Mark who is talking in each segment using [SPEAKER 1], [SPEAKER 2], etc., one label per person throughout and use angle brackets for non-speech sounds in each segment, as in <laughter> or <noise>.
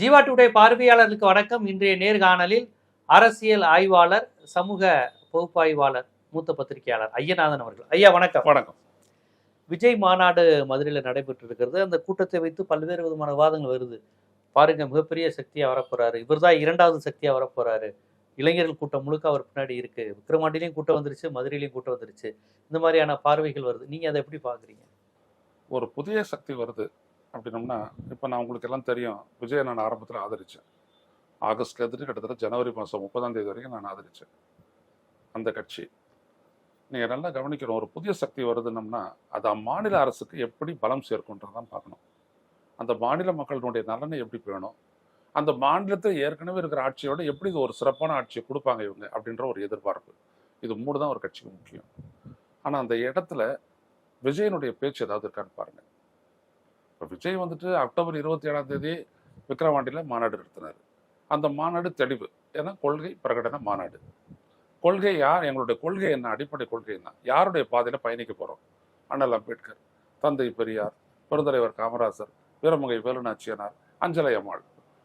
[SPEAKER 1] Jeeva today பார்வையாளர்களுக்கு வணக்கம். இன்றைய நேர்காணலில் அரசியல் ஆய்வாளர் சமூக பகுப்பாய்வாளர் மூத்த பத்திரிகையாளர் ஐயநாதன் அவர்கள். ஐயா வணக்கம்.
[SPEAKER 2] வணக்கம்.
[SPEAKER 1] விஜய் மாநாடு மதுரையில் நடைபெற்று இருக்கிறது அந்த கூட்டத்தை வைத்து பல்வேறு விதமான வாதங்கள் வருது. பாருங்க மிகப்பெரிய சக்தியா வரப்போறாரு. இவர்தான் இரண்டாவது சக்தியா வரப்போறாரு. இளைஞர்கள் கூட்டம் முழுக்க அவர் பின்னாடி இருக்கு. விக்கிரமாண்டிலையும் கூட்டம் வந்துருச்சு மதுரையிலையும் கூட்டம் வந்துருச்சு. இந்த மாதிரியான பார்வைகள் வருது. நீங்க அதை எப்படி பாக்குறீங்க
[SPEAKER 2] ஒரு புதிய சக்தி வருது. அப்படின்னம்னா இப்போ நான் உங்களுக்கு எல்லாம் தெரியும் விஜயை நான் ஆரம்பத்தில் ஆதரித்தேன் ஆகஸ்ட்லேருந்து கிட்டத்தட்ட ஜனவரி மாதம் முப்பதாம் தேதி வரைக்கும் நான் ஆதரித்தேன் அந்த கட்சி. நீங்கள் நல்லா கவனிக்கணும் ஒரு புதிய சக்தி வருதுன்னம்னா அது அம்மாநில அரசுக்கு எப்படி பலம் சேர்க்குன்றதான் பார்க்கணும். அந்த மாநில மக்களினுடைய நலனை எப்படி பேணும்? அந்த மாநிலத்தில் ஏற்கனவே இருக்கிற ஆட்சியோட எப்படி இது ஒரு சிறப்பான ஆட்சியை கொடுப்பாங்க இவங்க அப்படின்ற ஒரு எதிர்பார்ப்பு. இது மூணு தான் ஒரு கட்சிக்கு முக்கியம். ஆனால் அந்த இடத்துல விஜயனுடைய பேச்சு ஏதாவது இருக்கான்னு பாருங்கள் இப்போ விஜய் வந்துட்டு அக்டோபர் இருபத்தி ஏழாம் தேதி விக்ரவாண்டியில் மாநாடு நடத்தினார். அந்த மாநாடு தெளிவு. ஏன்னா கொள்கை பிரகடன மாநாடு. கொள்கை யார்? எங்களுடைய கொள்கை என்ன? அடிப்படை கொள்கை என்ன? யாருடைய பாதையில் பயணிக்க போகிறோம் அண்ணல் அம்பேத்கர் தந்தை பெரியார் பெருந்தலைவர் காமராசர் வீரமங்கை வேலுநாச்சியனார் அஞ்சலை அம்மாள்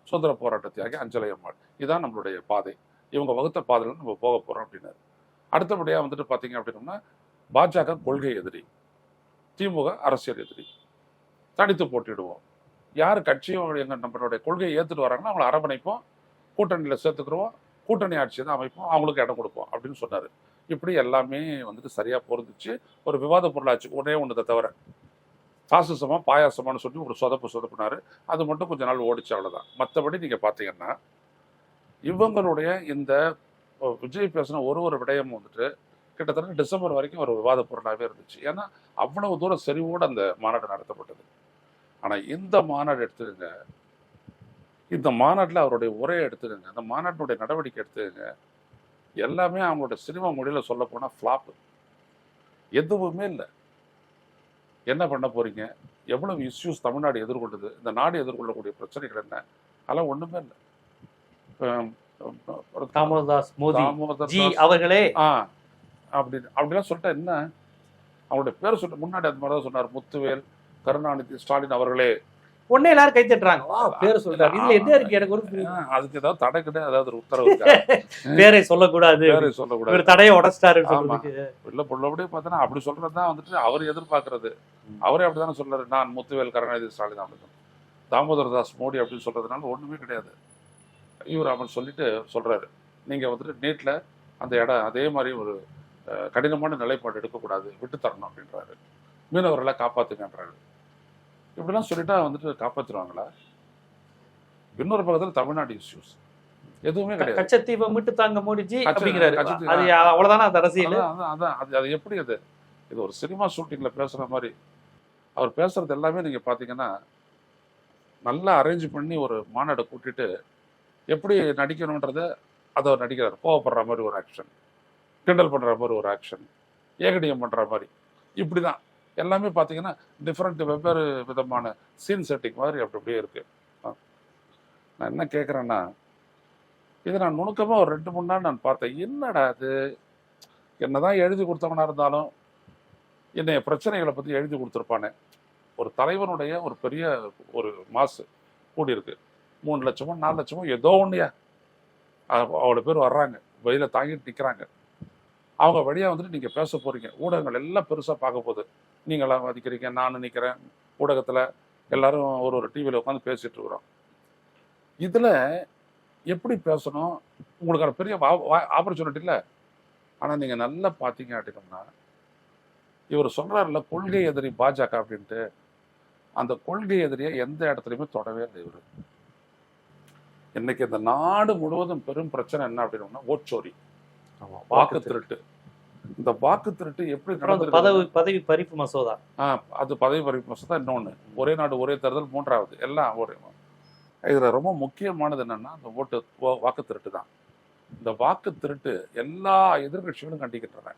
[SPEAKER 2] சுதந்திர போராட்ட தியாகி அஞ்சலை அம்மாள். இதுதான் நம்மளுடைய பாதை. இவங்க வகுத்த பாதையில் நம்ம போக போகிறோம் அப்படின்னாரு. அடுத்தபடியாக வந்துட்டு பார்த்தீங்க அப்படின்னோம்னா பாஜக கொள்கை எதிரி திமுக அரசியல் எதிரி. தனித்து போட்டிடுவோம். யார் கட்சியும் நம்மளுடைய கொள்கையை ஏற்றுட்டு வராங்கன்னா அவங்களை அரவணைப்போம் கூட்டணியில் சேர்த்துக்கிறோம் கூட்டணி ஆட்சி தான் அமைப்போம் அவங்களுக்கு இடம் கொடுப்போம் அப்படின்னு சொன்னார். இப்படி எல்லாமே வந்துட்டு சரியாக பொருந்துச்சு. ஒரு விவாத பொருளாச்சு ஒரே ஒன்றதை தவிர. பாசிசமா பாயாசமான்னு சொல்லி ஒரு சொதப்பு சொதப்புனாரு. அது மட்டும் கொஞ்ச நாள் ஓடிச்சு அவ்வளோதான் மற்றபடி நீங்கள் பார்த்தீங்கன்னா இவங்களுடைய இந்த விஜய் பேசின ஒரு ஒரு விடயம் வந்துட்டு கிட்டத்தட்ட டிசம்பர் வரைக்கும் ஒரு விவாத பொருளாகவே இருந்துச்சு. ஏன்னா அவ்வளவு தூரம் செறிவோடு அந்த மாநாடு நடத்தப்பட்டது. ஆனால் இந்த மாநாடு எடுத்துக்கங்க. இந்த மாநாட்டில் அவருடைய உரையை எடுத்துக்கங்க. அந்த மாநாட்டினுடைய நடவடிக்கை எடுத்துக்கங்க. எல்லாமே அவங்களோட சினிமா மொழியில் சொல்ல போனால் ஃப்ளாப்பு எதுவுமே இல்லை. என்ன பண்ண போறீங்க? எவ்வளவு இஷ்யூஸ் தமிழ்நாடு எதிர்கொள்ளுது? இந்த நாடு எதிர்கொள்ளக்கூடிய பிரச்சனைகள் என்ன? அதெல்லாம் ஒண்ணுமே இல்லை.
[SPEAKER 1] தாமோதாஸ்
[SPEAKER 2] தாஸ்
[SPEAKER 1] அவர்களே.
[SPEAKER 2] அப்படி அப்படிலாம் சொல்லிட்டா என்ன? அவருடைய பேர் சொல்ல முன்னாடி அது மாதிரி தான் சொன்னார் முத்துவேல் கருணாநிதி ஸ்டாலின் அவர்களே.
[SPEAKER 1] உடனே எல்லாரும் கை தட்டுறாங்க. வா பேரை சொல்றாரு. இதுல என்ன இருக்கு? எனக்கு ஒரு
[SPEAKER 2] அதுக்கு ஏதாவது தடை கிடையாது ஏதாவது ஒரு உத்தரவு <laughs>
[SPEAKER 1] பேரை சொல்லக்கூடாது.
[SPEAKER 2] பேரை சொல்லக்கூடாது.
[SPEAKER 1] இவர் தடையை. சொல்றதுக்கு.
[SPEAKER 2] இல்ல புள்ளபடியே பார்த்தோன்னா அப்படி சொல்றது தான் வந்துட்டு அவர் எதிர்பார்க்கறது. அவரே அப்படிதானே சொல்றாரு நான் முத்துவேல் கருணாநிதி ஸ்டாலின் அப்படின்னு. தாமோதர் தாஸ் மோடி அப்படின்னு சொல்றதுனால ஒண்ணுமே கிடையாது. இவர் அவன் சொல்லிட்டு சொல்றாரு. நீங்க வந்துட்டு நீட்ல அந்த இடம் அதே மாதிரி ஒரு கடினமான நிலைப்பாடு எடுக்கக்கூடாது விட்டு தரணும் அப்படின்றாரு. மீனவர்களை காப்பாத்துங்கன்றாரு இப்படிலாம் சொல்லிட்டா வந்துட்டு காப்பாத்துருவாங்களா? இன்னொரு பக்கத்துல தமிழ்நாடு இஷ்யூஸ் எதுவுமே கிடையாது.
[SPEAKER 1] கச்சத்தீவை மீட்டு தாங்க மோடிஜி
[SPEAKER 2] கச்ச-
[SPEAKER 1] அப்படிங்கிறாரு. அது அவ்வளவுதானே அந்த அரசியல்?
[SPEAKER 2] அதான். அது அது எப்படி அது? இது ஒரு சினிமா ஷூட்டிங்ல பேசுற மாதிரி. அவர் பேசுறது எல்லாமே நீங்க பாத்தீங்கன்னா நல்லா அரேஞ்ச் பண்ணி ஒரு மாநாடு கூட்டிட்டு எப்படி நடிக்கணுன்றத அதை அவர் நடிக்கிறார். கோவப்படுற மாதிரி ஒரு ஆக்ஷன். கிண்டல் பண்ணுற மாதிரி ஒரு ஆக்ஷன் ஏகடியம் பண்ணுற மாதிரி. இப்படி தான் எல்லாமே பார்த்தீங்கன்னா டிஃப்ரெண்ட் வெவ்வேறு விதமான சீன் செட்டிங் மாதிரி அப்படி அப்படியே இருக்குது நான் என்ன கேட்குறேன்னா இதை நான் நுணுக்கமாக ஒரு ரெண்டு மூணு நாள் நான் பார்த்தேன். என்னடா அது என்னதான் எழுதி கொடுத்தவனா இருந்தாலும் என்னைய பிரச்சனைகளை பற்றி எழுதி கொடுத்துருப்பானே. ஒரு தலைவனுடைய ஒரு பெரிய ஒரு மாசு கூடியிருக்கு மூணு லட்சமோ நாலு லட்சமோ ஏதோ ஒன்றுயா அவ்வளோ பேர் வர்றாங்க. வெயில தாங்கிட்டு நிற்கிறாங்க அவங்க வழியாக வந்துட்டு நீங்கள் பேச போகிறீங்க ஊடகங்கள் எல்லாம் பெருசாக பார்க்க போகுது. நீங்களாம் மதிக்கிறீங்க நானும் நிற்கிறேன் ஊடகத்தில் எல்லாரும் ஒரு ஒரு டிவியில் உட்காந்து பேசிட்டு இருக்கிறோம். இதில் எப்படி பேசணும்? உங்களுக்கான பெரிய ஆப்பர்ச்சுனிட்டி இல்லை. ஆனால் நீங்கள் நல்லா பார்த்தீங்க அப்படின்னம்னா இவர் சொல்றாருல கொள்கை எதிரி பாஜக அப்படின்ட்டு. அந்த கொள்கை எதிரியை எந்த இடத்துலையுமே தொடவே இல்லை இவர். இன்னைக்கு இந்த நாடு முழுவதும் பெரும் பிரச்சனை என்ன அப்படின்னா ஓட்சோரி வாக்கு திருட்டு. இந்த வாக்கு திருட்டு எப்படி
[SPEAKER 1] பதவி பதவி பறிப்பு மசோதா.
[SPEAKER 2] ஆ அது பதவி பறிப்பு தான் இன்னொன்று ஒரே நாடு ஒரே தேர்தல் மூன்றாவது. எல்லாம் ஒரே. இதில் ரொம்ப முக்கியமானது என்னன்னா அந்த ஓட்டு வாக்கு திருட்டு தான். இந்த வாக்கு திருட்டு எல்லா எதிர்கட்சிகளும் கண்டிக்கின்றன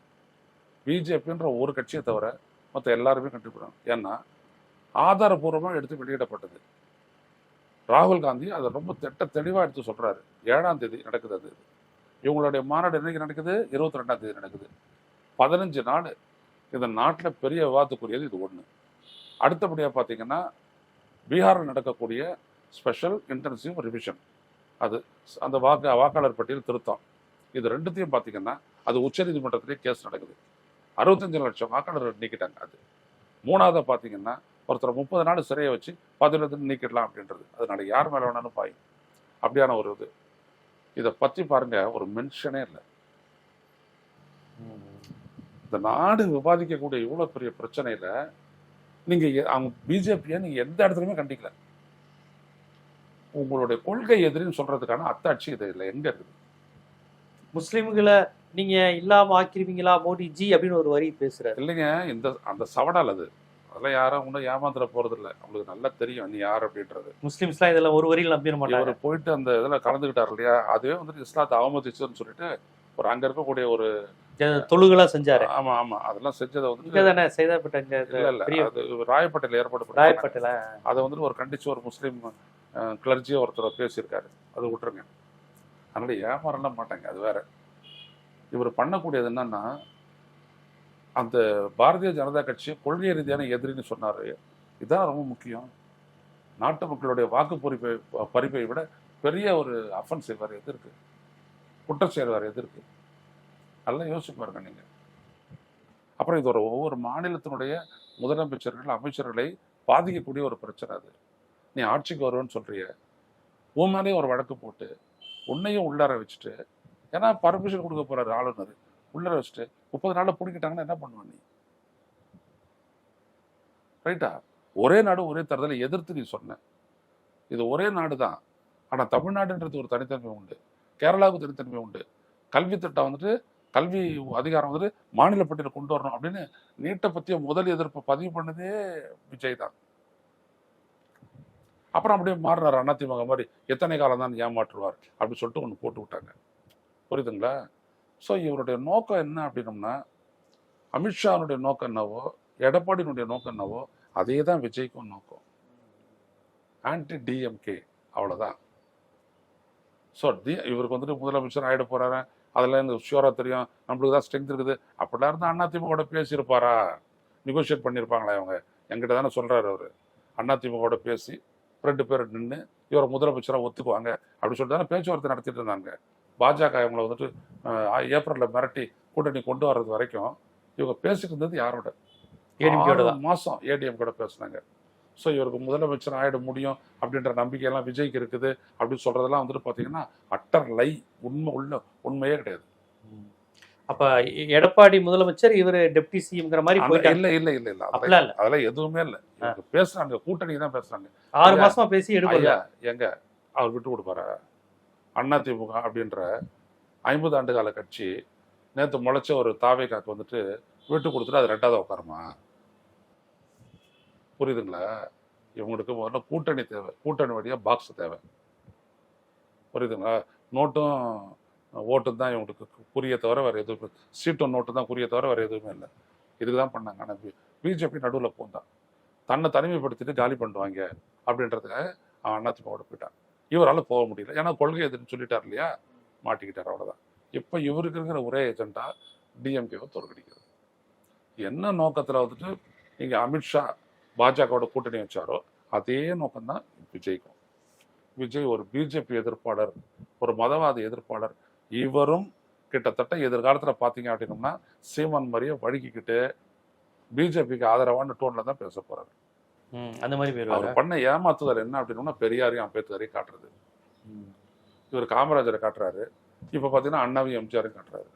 [SPEAKER 2] பிஜேபின்ற ஒரு கட்சியை தவிர மற்ற எல்லாருமே கண்டிப்பாங்க ஏன்னா ஆதாரபூர்வமாக எடுத்து வெளியிடப்பட்டது. ராகுல் காந்தி அதை ரொம்ப திட்ட தெளிவாக எடுத்து சொல்றாரு. ஏழாம் தேதி நடக்குது அது. இவங்களுடைய மாநாடு என்னைக்கு நடக்குது? இருபத்தி ரெண்டாம் தேதி நடக்குது. பதினஞ்சு நாள். இந்த நாட்டில் பெரிய விவாதத்துக்குரியது இது ஒன்று அடுத்தபடியாக பார்த்தீங்கன்னா பீகாரில் நடக்கக்கூடிய ஸ்பெஷல் இன்டென்சிவ் ரிவிஷன் அது அந்த வாக்கு வாக்காளர் பட்டியல் திருத்தம். இது ரெண்டுத்தையும் பார்த்தீங்கன்னா அது உச்சநீதிமன்றத்திலே கேஸ் நடக்குது. அறுபத்தஞ்சு லட்சம் வாக்காளர் நீக்கிட்டாங்க அது. மூணாவதை பார்த்தீங்கன்னா ஒருத்தர் முப்பது நாள் சிறையை வச்சு பதினெட்டு நீக்கிடலாம் அப்படின்றது. அதனால யார் மேலே வேணாலும் பாயும். அப்படியான ஒரு இது. இதை பற்றி பாருங்க ஒரு மென்ஷனே இல்லை. இந்த நாடு விவாதிக்கக்கூடிய இவ்வளோ பெரிய பிரச்சனையில நீங்க எ- அவங்க பிஜேபியை நீங்க எந்த இடத்துலையுமே கண்டிக்கல. உங்களுடைய கொள்கை எதிரின்னு சொல்றதுக்கான அத்தாட்சி இது இல்லை. எங்க இருக்குது?
[SPEAKER 1] முஸ்லிம்களை நீங்க இல்லாம ஆக்கிருவீங்களா மோடி ஜி அப்படின்னு ஒரு வரி பேசுறாரு.
[SPEAKER 2] இல்லைங்க இந்த அந்த சவடால் அது. அதெல்லாம் யாரும் ஒன்றும் ஏமாந்துட போறது இல்லை அவங்களுக்கு நல்லா தெரியும் நீ யார் அப்படின்றது.
[SPEAKER 1] முஸ்லிம்ஸ்லாம் இதெல்லாம் ஒரு வரியில் நம்பிட மாட்டாங்க.
[SPEAKER 2] இவர் போயிட்டு அந்த இதில் கலந்துக்கிட்டார் இல்லையா? அதுவே வந்துட்டு இஸ்லாத்தை அவமதிச்சுன்னு சொல்லிட்டு ஒரு அங்க இருக்கக்கூடிய ஒரு
[SPEAKER 1] தொழுகளா செஞ்சாரு.
[SPEAKER 2] ஆமா ஆமா. அதெல்லாம் செஞ்சதை வந்து
[SPEAKER 1] தானே? செய்தாப்பட்ட
[SPEAKER 2] இல்ல இல்ல. அது ராயப்பேட்டையில் ஏற்பட்டு
[SPEAKER 1] ராயப்பட்டல
[SPEAKER 2] அதை வந்துட்டு ஒரு கண்டிச்சு ஒரு முஸ்லீம் கிளர்ச்சியை ஒருத்தர் பேசியிருக்காரு. அதை விட்டுருங்க. அதனால ஏமாறலாம் மாட்டாங்க. அது வேற. இவர் பண்ணக்கூடியது என்னன்னா அந்த பாரதிய ஜனதா கட்சி கொள்கை ரீதியான எதிரின்னு சொன்னார். இதுதான் ரொம்ப முக்கியம். நாட்டு மக்களுடைய வாக்கு பொறிப்பை பறிப்பை விட பெரிய ஒரு அஃபென்சிவ் வேறு எது இருக்கு? குற்றச்செயல் வேறு எது இருக்கு? நல்லா யோசிச்சு பாருங்க நீங்க. அப்புறம் இது ஒரு ஒவ்வொரு மாநிலத்தினுடைய முதலமைச்சர்கள் அமைச்சர்களை பாதிக்கக்கூடிய ஒரு பிரச்சனை அது. நீ ஆட்சிக்கு வருவேன்னு சொல்றிய. உன் மேலேயும் ஒரு வழக்கு போட்டு உன்னையும் உள்ளார வச்சுட்டு ஏன்னா பர்மிஷன் கொடுக்க போறாரு ஆளுநர். உள்ளார வச்சுட்டு முப்பது நாள்ல பிடிக்கிட்டாங்கன்னா என்ன பண்ணுவ நீ? ரைட்டா ஒரே நாடு ஒரே தேர்தலை எதிர்த்து நீ சொன்ன. இது ஒரே நாடு தான் ஆனா தமிழ்நாடுன்றது ஒரு தனித்தன்மை உண்டு. கேரளாவுக்கு தனித்தன்மை உண்டு. கல்வி திட்டம் வந்துட்டு கல்வி அதிகாரம் வந்துட்டு மாநில பட்டியலில் கொண்டு வரணும் அப்படின்னு நீட்டை பற்றிய முதல் எதிர்ப்பை பதிவு பண்ணதே விஜய் தான். அப்புறம் அப்படியே மாறினார் அதிமுக மாதிரி எத்தனை காலம் தான் ஏமாற்றுவார்? அப்படின்னு சொல்லிட்டு ஒன்று போட்டு விட்டாங்க. புரியுதுங்களா? ஸோ இவருடைய நோக்கம் என்ன அப்படின்னம்னா அமித்ஷாவுடைய நோக்கம் என்னவோ எடப்பாடியினுடைய நோக்கம் என்னவோ அதே தான் விஜய்க்கும் நோக்கம். ஆன்டி டிஎம்கே அவ்வளோதான் ஸோ டி இவருக்கு வந்துட்டு முதலமைச்சர் ஆகிட போறாரு? அதெல்லாம் எனக்கு ஷியூராக தெரியும். நம்மளுக்கு தான் ஸ்ட்ரென்த் இருக்குது. அப்படிலாம் இருந்தால் அதிமுக பேசியிருப்பாரா? நெகோஷியேட் பண்ணியிருப்பாங்களா இவங்க? என்கிட்ட தானே சொல்கிறாரு அவர். அதிமுக பேசி ரெண்டு பேர் நின்று இவரை முதலமைச்சராக ஒத்துக்குவாங்க அப்படின்னு சொல்லிட்டு தானே பேச்சுவார்த்தை நடத்திட்டு இருந்தாங்க. பாஜக இவங்களை வந்துட்டு ஏப்ரலில் மிரட்டி கூட்டணி கொண்டு வர்றது வரைக்கும் இவங்க பேசிட்டு இருந்தது யாரோட?
[SPEAKER 1] ஏடிஎம்கேட தான்
[SPEAKER 2] மாசம் ஏடிஎம் கூட பேசுனாங்க. ஸோ இவருக்கு முதலமைச்சர் ஆயிட முடியும் அப்படின்ற நம்பிக்கையெல்லாம் விஜய்க்கு இருக்குது அப்படின்னு சொல்றதெல்லாம் வந்துட்டு பார்த்தீங்கன்னா அட்டர் லை உண்மை உள்ள உண்மையே கிடையாது.
[SPEAKER 1] அப்ப எடப்பாடி முதலமைச்சர் இவரு டெப்டி சிஎம்ங்கிற மாதிரி
[SPEAKER 2] இல்ல இல்ல இல்ல இல்ல. அதெல்லாம் அதெல்லாம் எதுவுமே இல்ல. பேசுறாங்க கூட்டணி தான் பேசுறாங்க.
[SPEAKER 1] ஆறு மாசமா பேசி
[SPEAKER 2] ஐயா எங்க? அவர் விட்டு கொடுப்பாரா? அதிமுக அப்படின்ற ஐம்பது ஆண்டு கால கட்சி நேற்று முளைச்ச ஒரு தாவேக்காக்கு வந்துட்டு விட்டு கொடுத்துட்டு அது ரெண்டாவது உட்காருமா? புரியுதுங்களா? இவங்களுக்கு முதல்ல கூட்டணி தேவை. கூட்டணி வழியாக பாக்ஸ் தேவை. புரியுதுங்களா? நோட்டும் ஓட்டும் தான் இவங்களுக்கு புரிய தவிர வேறு எதுவும் சீட்டும் நோட்டும் தான் புரிய தவிர வேறு எதுவுமே இல்லை. இதுக்கு தான் பண்ணாங்க. ஆனால் பிஜேபி நடுவில் போந்தான் தன்னை தனிமைப்படுத்திட்டு காலி பண்ணுவாங்க அப்படின்றதுக்காக அவன் அதிமுக போயிட்டான். இவரால் போக முடியல. ஏன்னா கொள்கை எதுன்னு சொல்லிட்டார் இல்லையா? மாட்டிக்கிட்டார் அவ்வளோதான் இப்போ இவருக்கு இருக்கிற ஒரே ஏஜெண்டா டிஎம்கேவை தோற்கடிக்கிறது. என்ன நோக்கத்தில் வந்துட்டு இங்கே அமித்ஷா பாஜகவோட கூட்டணி வச்சாரோ அதே நோக்கம்தான் விஜய்க்கும். விஜய் ஒரு பிஜேபி எதிர்ப்பாளர் ஒரு மதவாத எதிர்ப்பாளர். இவரும் கிட்டத்தட்ட எதிர்காலத்தில் பார்த்தீங்க அப்படின்னம்னா சீமான் மாதிரியே வழுக்கிக்கிட்டு பிஜேபிக்கு ஆதரவான டோன்ல தான் பேச போறாரு.
[SPEAKER 1] ம், அந்த மாதிரி
[SPEAKER 2] அவர் பண்ண ஏமாத்துதல் என்ன அப்படின்னா பெரியாரையும் அம்பேத்கரையும் காட்டுறது. இவர் காமராஜரை காட்டுறாரு. இப்ப பாத்தீங்கன்னா அண்ணாவையும் எம்ஜிஆரையும் காட்டுறாரு.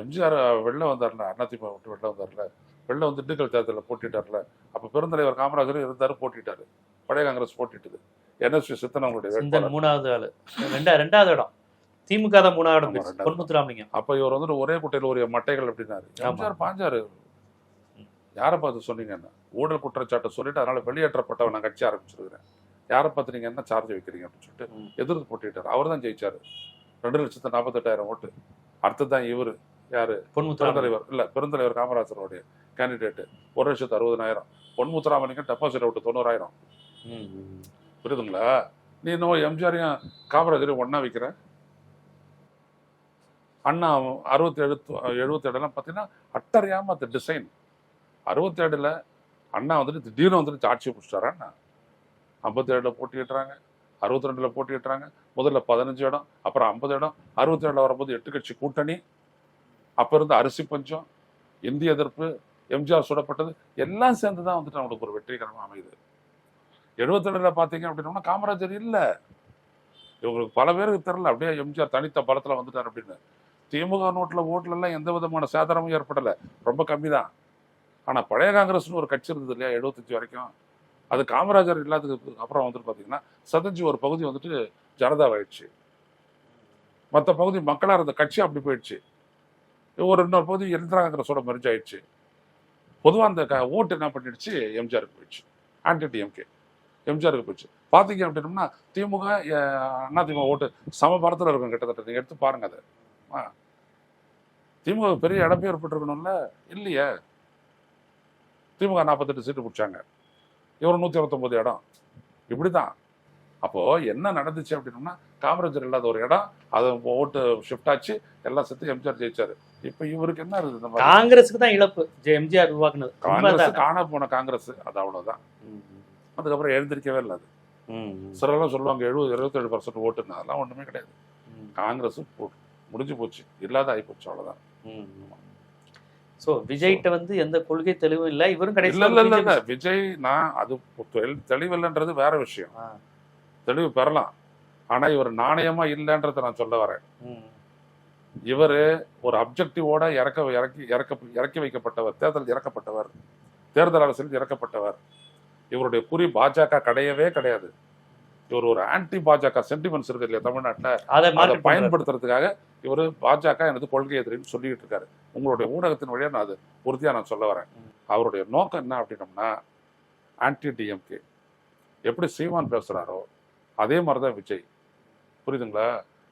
[SPEAKER 2] எம்ஜிஆர் வெளில வந்தார்ல அதிமுக விட்டு வெளில வந்தார்ல வெளில வந்து திண்டுக்கல் தேர்தலில் போட்டிட்டார்ல அப்ப பெருந்தலைவர் காமராஜரும் இருந்தாரு போட்டிட்டாரு. பழைய காங்கிரஸ் போட்டிட்டது. என்எஸ்வி சித்தன் அவங்களுடைய
[SPEAKER 1] மூணாவது ஆளு. ரெண்டா ரெண்டாவது இடம். திமுக தான் மூணாவது இடம். பொன்முத்துராமலிங்கம்
[SPEAKER 2] அப்ப இவர் வந்துட்டு ஒரே குட்டையில் ஒரு மட்டைகள் அப்படின்னாரு. எம்ஜிஆர் பாஞ்சாரு. யாரை பார்த்து சொன்னீங்க என்ன? ஊழல் குற்றச்சாட்டை சொல்லிட்டு அதனால வெளியேற்றப்பட்டவன் நான் கட்சி ஆரம்பிச்சிருக்கிறேன். யாரை பார்த்து நீங்க என்ன சார்ஜ் வைக்கிறீங்க அப்படின்னு சொல்லிட்டு. எதிர்த்து போட்டிட்டார் அவர் தான் ஜெயிச்சாரு. ரெண்டு லட்சத்து நாற்பத்தெட்டாயிரம் ஓட்டு. அடுத்ததான் இவரு. யாரு? பெருந்தலைவர். இல்ல பெருந்தலைவர் காமராஜருடைய கேண்டிடேட் ஒரு லட்சத்து அறுபதனாயிரம். பொன்முத்துராமலிங்கம் டெபாசிட் ஓட்டு தொண்ணூறாயிரம். புரியுதுங்களா? நீ இன்னும் எம்ஜிஆரையும் காமராஜரையும் ஒண்ணா வைக்கிற? அண்ணா அறுபத்தி எழுபத்து எழுபத்தி ஏழுலாம் பார்த்தீங்கன்னா அட்டர் ஏமாத்த டிசைன் அறுபத்தி ஏழுல அண்ணா வந்துட்டு திடீர்னு வந்துட்டு ஆட்சியை பிடிச்சிட்டாரா அண்ணா? ஐம்பத்தி ஏழுல போட்டியிடுறாங்க. அறுபத்தி ரெண்டில் போட்டியிடுறாங்க முதல்ல பதினஞ்சு இடம் அப்புறம் ஐம்பது இடம். அறுபத்தி ஏழுல வரும்போது எட்டு கட்சி கூட்டணி. அப்போ இருந்த அரிசி பஞ்சம் இந்திய எதிர்ப்பு எம்ஜிஆர் சுடப்பட்டது எல்லாம் சேர்ந்து தான் வந்துட்டு அவங்களுக்கு ஒரு வெற்றிகரமாக அமையுது. எழுபத்தி ரெண்டில் பார்த்தீங்க அப்படின்னா காமராஜர் இல்லை. இவங்களுக்கு பல பேருக்கு தெரில அப்படியே எம்ஜிஆர் தனித்த பலத்தில் வந்துட்டார் அப்படின்னு. திமுக நோட்டில் ஓட்டிலெல்லாம் எந்த விதமான சேதாரமும் ஏற்படலை. ரொம்ப கம்மி தான் ஆனால் பழைய காங்கிரஸ்னு ஒரு கட்சி இருந்தது இல்லையா எழுபத்தஞ்சு வரைக்கும்? அது காமராஜர் இல்லாததுக்கு அப்புறம் வந்துட்டு பார்த்தீங்கன்னா சதஞ்சு ஒரு பகுதி வந்துட்டு ஜனதாவாயிடுச்சு. மற்ற பகுதி மக்களா இருந்த கட்சி அப்படி போயிடுச்சு. ஒரு இன்னொரு பகுதி இந்திரா காங்கிரஸோட மெர்ஜ் ஆயிடுச்சு. பொதுவா அந்த க- ஓட்டு என்ன பண்ணிடுச்சு? எம்ஜிஆருக்கு போயிடுச்சு. ஆன்டி டிஎம்கே எம்ஜிஆருக்கு போயிடுச்சு. பார்த்தீங்க அப்படின்னம்னா திமுக அண்ணா திமுக ஓட்டு சமபரத்தில் இருக்கும் கிட்டத்தட்ட. நீங்கள் எடுத்து பாருங்க அதை. ஆ. திமுக பெரிய இடமே ஏற்பட்டிருக்கணும்ல? இல்லையே. திமுக நாற்பத்தெட்டு சீட்டு பிடிச்சாங்க. இவர் நூத்தி அறுபத்தொன்பது இடம். இப்படிதான் அப்போ என்ன நடந்துச்சு அப்படின்னம்னா காமராஜர் இல்லாத ஒரு இடம் அது ஓட்டு ஷிஃப்ட் ஆச்சு எல்லாம் சேர்த்து எம்ஜிஆர் ஜெயிச்சாரு. இப்ப இவருக்கு என்ன இருக்குது இந்த
[SPEAKER 1] காங்கிரஸுக்கு தான் இழப்பு. ஜெ- எம்ஜிஆர் உருவாக்குனது
[SPEAKER 2] காங்கிரஸ். காண போன காங்கிரஸ் அது அவ்வளவுதான்.
[SPEAKER 1] ம்,
[SPEAKER 2] அதுக்கப்புறம் எழுந்திருக்கவே இல்லை அது.
[SPEAKER 1] ம், ம்,
[SPEAKER 2] சிலர்லாம் சொல்லுவாங்க எழுபது இருபத்தேழு பர்சன்ட் ஓட்டுன்னு அதெல்லாம் ஒண்ணுமே கிடையாது.
[SPEAKER 1] ம்,
[SPEAKER 2] காங்கிரஸ் போ- முடிஞ்சு போச்சு. இல்லாத ஆகி போச்சு அவ்வளவுதான்.
[SPEAKER 1] சோ விஜய்கிட்ட வந்து எந்த கொள்கை தெளிவும் இல்ல. இவரும்
[SPEAKER 2] இல்ல
[SPEAKER 1] கடைசியில
[SPEAKER 2] இல்ல இல்ல இல்ல
[SPEAKER 1] BJP
[SPEAKER 2] விஜய் நான் அது தெளி- தெளிவில்லைன்றது வேற விஷயம். தெளிவு பெறலாம். ஆனா இவர் நாணயமா இல்லைன்றத நான் சொல்ல வரேன். இவரு ஒரு அப்ஜெக்டிவோட இறக்க இறக்கி இறக்க இறக்கி வைக்கப்பட்டவர். தேர்தல் இறக்கப்பட்டவர். தேர்தல் அரசியல் இறக்கப்பட்டவர். இவருடைய குறி பாஜக கிடையவே கிடையாது. இவர் ஒரு ஆன்டி பாஜக சென்டிமெண்ட்ஸ் இருக்கு இல்லையா தமிழ்நாட்டுல?
[SPEAKER 1] அதை
[SPEAKER 2] பயன்படுத்துறதுக்காக இவர் பாஜக எனது கொள்கை எதிரின்னு சொல்லிட்டு இருக்காரு. உங்களுடைய ஊடகத்தின் வழியா நான் அது உறுதியா நான் சொல்ல வரேன். அவருடைய நோக்கம் என்ன அப்படின்னம்னா ஆன்டி டிஎம்கே எப்படி சீமான் பேசுறாரோ அதே மாதிரிதான் விஜய். புரியுதுங்களா?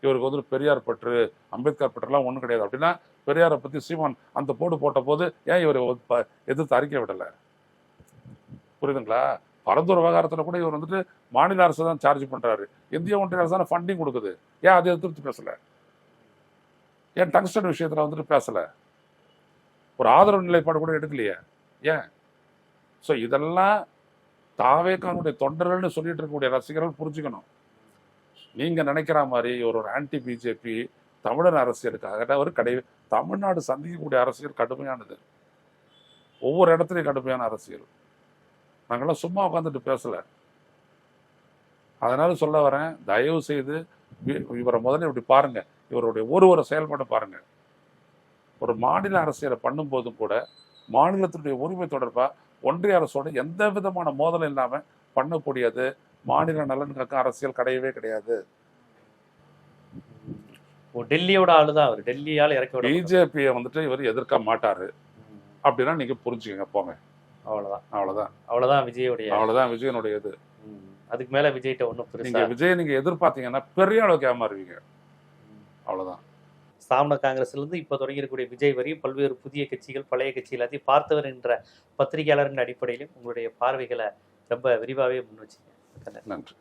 [SPEAKER 2] இவருக்கு வந்து பெரியார் பற்று அம்பேத்கர் பற்றுலாம் ஒண்ணும் கிடையாது. அப்படின்னா பெரியாரை பத்தி சீமான் அந்த போடு போட்ட போது ஏன் இவர் எதிர்த்து அறிக்கை விடல? புரியுதுங்களா? பரந்தூர் விவகாரத்துல கூட இவர் வந்துட்டு மாநில அரசு தான் சார்ஜ் பண்றாரு. இந்திய ஒன்றிய அரசு தானே ஃபண்டிங் கொடுக்குது. ஏன் அதை எதிர்த்து பேசல? ஏன் டங்ஸ்டன் விஷயத்துல வந்துட்டு பேசல? ஒரு ஆதரவு நிலைப்பாடு கூட எடுக்கலையே. ஏன்? ஸோ இதெல்லாம் தாவேக்கானுடைய தொண்டர்கள்னு சொல்லிட்டு இருக்கக்கூடிய ரசிகர்கள் புரிஞ்சுக்கணும். நீங்க நினைக்கிற மாதிரி ஒரு ஒரு ஆன்டி பிஜேபி தமிழர் அரசியலுக்காக அவர் கடை தமிழ்நாடு சந்திக்கக்கூடிய அரசியல் கடுமையானது. ஒவ்வொரு இடத்துலையும் கடுமையான அரசியல். நாங்கெல்லாம் சும்மா உட்காந்துட்டு பேசல. அதனால சொல்ல வரேன் தயவு செய்து இவரை முதல்ல இப்படி பாருங்க. இவருடைய ஒரு ஒரு செயல்பாடு பாருங்க. ஒரு மாநில அரசியலை பண்ணும்போதும் கூட மாநிலத்தினுடைய உரிமை தொடர்பா ஒன்றிய அரசோட எந்த விதமான மோதலும் இல்லாம பண்ணக்கூடியது மாநில நலனுக்காக அரசியல் கிடையவே கிடையாது.
[SPEAKER 1] டெல்லியோட ஆளுதான் அவர். டெல்லியால இறக்கி
[SPEAKER 2] பிஜேபியை வந்துட்டு இவர் எதிர்க்க மாட்டாரு. அப்படின்னா நீங்க புரிஞ்சுக்கங்க போங்க.
[SPEAKER 1] அவ்வளவுதான்.
[SPEAKER 2] அவ்வளவுதான்.
[SPEAKER 1] அவ்வளவுதான் விஜயோடைய
[SPEAKER 2] அவ்வளவுதான் விஜயனுடைய இது.
[SPEAKER 1] அதுக்கு மேல விஜய்கிட்ட ஒண்ணும்
[SPEAKER 2] நீங்க
[SPEAKER 1] பெருசா
[SPEAKER 2] விஜய் நீங்க எதிர்பார்த்தீங்கன்னா பெரிய அளவுக்கு ஏமாறுவீங்க. அவ்வளவுதான்.
[SPEAKER 1] ஸ்தாபன காங்கிரஸ்ல இருந்து இப்ப தொடங்கி இருக்கக்கூடிய விஜய் வரையும் பல்வேறு புதிய கட்சிகள் பழைய கட்சி எல்லாத்தையும் பார்த்தவர் என்ற பத்திரிகையாளரின் அடிப்படையிலும் உங்களுடைய பார்வைகளை ரொம்ப விரிவாகவே முன் வச்சீங்க
[SPEAKER 2] நன்றி.